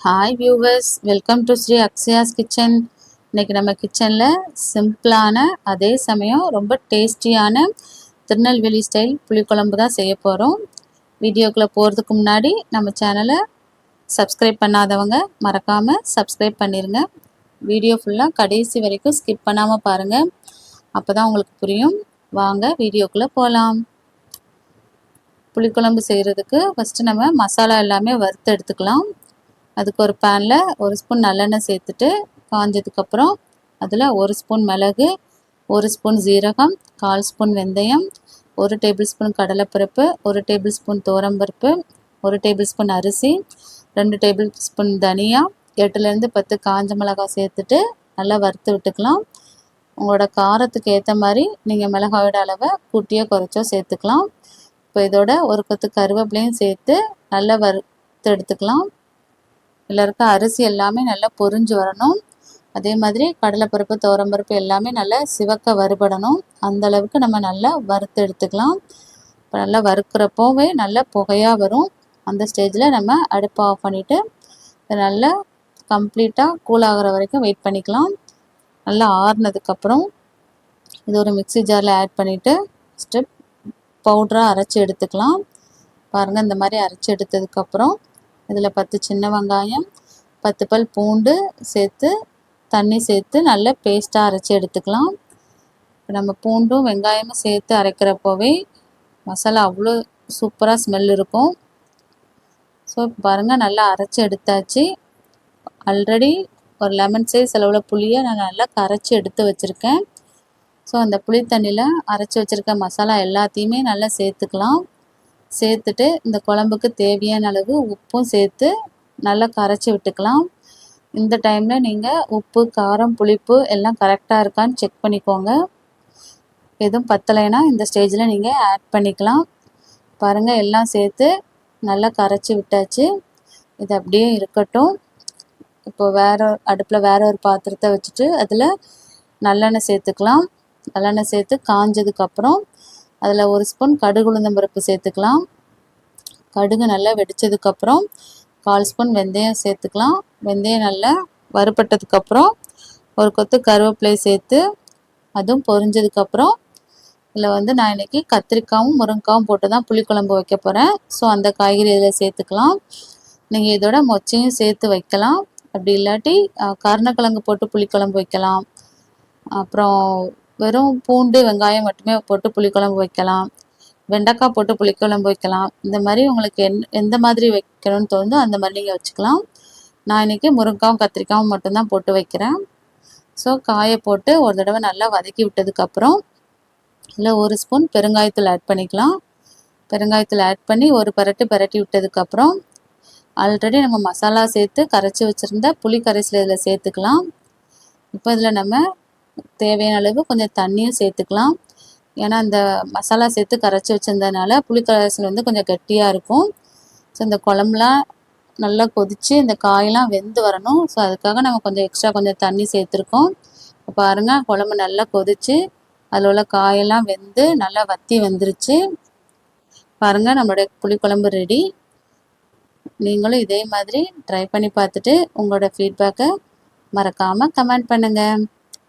Hi viewers welcome to Shri Akshaya's kitchen இன்னைக்கு நம்ம கிச்சனில் சிம்பிளான அதே சமயம் ரொம்ப டேஸ்டியான திருநெல்வேலி ஸ்டைல் புளிக்குழம்பு தான் செய்ய போகிறோம் வீடியோக்குள்ளே போகிறதுக்கு முன்னாடி நம்ம சேனலை சப்ஸ்கிரைப் பண்ணாதவங்க மறக்காமல் சப்ஸ்கிரைப் பண்ணிடுங்க வீடியோ ஃபுல்லாக கடைசி வரைக்கும் ஸ்கிப் பண்ணாமல் பாருங்கள் அப்போ தான் உங்களுக்கு புரியும். வாங்க வீடியோக்குள்ளே போகலாம் புளிக்குழம்பு செய்கிறதுக்கு ஃபஸ்ட்டு நம்ம மசாலா எல்லாமே வறுத்து எடுத்துக்கலாம். அதுக்கு ஒரு பேனில் ஒரு ஸ்பூன் நல்லெண்ணெய் சேர்த்துட்டு காஞ்சதுக்கப்புறம் அதில் ஒரு ஸ்பூன் மிளகு ஒரு ஸ்பூன் ஜீரகம் கால் ஸ்பூன் வெந்தயம் ஒரு டேபிள் ஸ்பூன் கடலைப்பருப்பு ஒரு டேபிள் ஸ்பூன் தோரம்பருப்பு ஒரு டேபிள் ஸ்பூன் அரிசி ரெண்டு டேபிள் ஸ்பூன் தனியா எட்டுலேருந்து பத்து காஞ்ச மிளகாய் சேர்த்துட்டு நல்லா வறுத்து விட்டுக்கலாம். உங்களோட காரத்துக்கு ஏற்ற மாதிரி நீங்கள் மிளகாயோட அளவை கூட்டியோ குறைச்சோ சேர்த்துக்கலாம். இப்போ இதோட ஒரு கொத்து கருவேப்பிலையும் சேர்த்து நல்லா வறுத்து எடுத்துக்கலாம். எல்லாருக்கும் அரிசி எல்லாமே நல்லா பொரிஞ்சு வரணும். அதே மாதிரி கடலைப்பருப்பு துவரம்பருப்பு எல்லாமே நல்லா சிவக்க வறுபடணும். அந்த அளவுக்கு நம்ம நல்லா வறுத்து எடுத்துக்கலாம். இப்போ நல்லா வறுக்கிறப்போவே நல்லா புகையாக வரும். அந்த ஸ்டேஜில் நம்ம அடுப்பை ஆஃப் பண்ணிவிட்டு நல்லா கம்ப்ளீட்டாக கூல் ஆகிற வரைக்கும் வெயிட் பண்ணிக்கலாம். நல்லா ஆறுனதுக்கப்புறம் இது ஒரு மிக்சி ஜாரில் ஆட் பண்ணிவிட்டு ஸ்டெப் பவுட்ராக அரைச்சி எடுத்துக்கலாம். பாருங்கள் இந்த மாதிரி அரைச்சி எடுத்ததுக்கப்புறம் இதில் பத்து சின்ன வெங்காயம் பத்து பல் பூண்டு சேர்த்து தண்ணி சேர்த்து நல்லா பேஸ்ட்டாக அரைச்சி எடுத்துக்கலாம். இப்போ நம்ம பூண்டும் வெங்காயமும் சேர்த்து அரைக்கிறப்போவே மசாலா அவ்வளோ சூப்பராக ஸ்மெல் இருக்கும். ஸோ பாருங்கள் நல்லா அரைச்சி எடுத்தாச்சு. ஆல்ரெடி ஒரு லெமன் சைஸ் அளவில் புளியை நான் நல்லா கரைச்சி எடுத்து வச்சுருக்கேன். ஸோ அந்த புளி தண்ணியில் அரைச்சி வச்சுருக்க மசாலா எல்லாத்தையுமே நல்லா சேர்த்துக்கலாம். சேர்த்துட்டு இந்த குழம்புக்கு தேவையான அளவு உப்பும் சேர்த்து நல்லா கரைச்சி விட்டுக்கலாம். இந்த டைமில் நீங்கள் உப்பு காரம் புளிப்பு எல்லாம் கரெக்டாக இருக்கான்னு செக் பண்ணிக்கோங்க. எதுவும் பத்தலைன்னா இந்த ஸ்டேஜில் நீங்கள் ஆட் பண்ணிக்கலாம். பாருங்கள் எல்லாம் சேர்த்து நல்லா கரைச்சி விட்டாச்சு. இது அப்படியே இருக்கட்டும். இப்போ வேறு அடுப்பில் வேற ஒரு பாத்திரத்தை வச்சுட்டு அதில் நல்லெண்ணெய் சேர்த்துக்கலாம். நல்லெண்ணெய் சேர்த்து காஞ்சதுக்கப்புறம் அதில் ஒரு ஸ்பூன் கடுகு உளுந்தம்பருப்பு சேர்த்துக்கலாம். கடுகு நல்லா வெடித்ததுக்கப்புறம் கால் ஸ்பூன் வெந்தயம் சேர்த்துக்கலாம். வெந்தயம் நல்லா வறுபட்டதுக்கப்புறம் ஒரு கொத்து கருவேப்பிலை சேர்த்து அதுவும் பொரிஞ்சதுக்கப்புறம் இதில் வந்து நான் இன்றைக்கி கத்திரிக்காயும் முருங்காவும் போட்டு தான் புளிக்குழம்பு வைக்க போகிறேன் ஸோ அந்த காய்கறி இதில் சேர்த்துக்கலாம். நீங்கள் இதோட மொச்சையும் சேர்த்து வைக்கலாம். அப்படி இல்லாட்டி கருணக்கிழங்கு போட்டு புளிக்குழம்பு வைக்கலாம். அப்புறம் வெறும் பூண்டு வெங்காயம் மட்டுமே போட்டு புளிக்குழம்பு வைக்கலாம். வெண்டைக்காய் போட்டு புளிக்குழம்பு வைக்கலாம். இந்த மாதிரி உங்களுக்கு என் எந்த மாதிரி வைக்கணும்னு தோணுதோ அந்த மாதிரி நீங்கள் வச்சுக்கலாம். நான் இன்றைக்கி முருங்காவும் கத்திரிக்காயும் மட்டும்தான் போட்டு வைக்கிறேன். ஸோ காயை போட்டு ஒரு தடவை நல்லா வதக்கி விட்டதுக்கப்புறம் இல்லை ஒரு ஸ்பூன் பெருங்காயத்தூள் ஆட் பண்ணிக்கலாம். பெருங்காயத்தூள் ஆட் பண்ணி ஒரு பரட்டு பரட்டி விட்டதுக்கப்புறம் ஆல்ரெடி நம்ம மசாலா சேர்த்து கரைச்சி வச்சுருந்த புளி கரைசல் இதில் சேர்த்துக்கலாம். இப்போ இதில் நம்ம தேவையான அளவு கொஞ்சம் தண்ணியும் சேர்த்துக்கலாம். ஏன்னா அந்த மசாலா சேர்த்து கரைச்சி வச்சிருந்ததுனால புளி வந்து கொஞ்சம் கெட்டியாக இருக்கும். ஸோ இந்த குழம்புலாம் நல்லா கொதித்து இந்த காயெல்லாம் வெந்து வரணும். ஸோ அதுக்காக நம்ம கொஞ்சம் எக்ஸ்ட்ரா கொஞ்சம் தண்ணி சேர்த்துருக்கோம். இப்போ பாருங்கள் குழம்பு நல்லா கொதித்து அதில் உள்ள காயெல்லாம் வெந்து நல்லா வத்தி வந்துருச்சு. பாருங்கள் நம்மளுடைய புளிக்குழம்பு ரெடி நீங்களும் இதே மாதிரி ட்ரை பண்ணி பார்த்துட்டு உங்களோட ஃபீட்பேக்கை மறக்காமல் கமெண்ட் பண்ணுங்கள்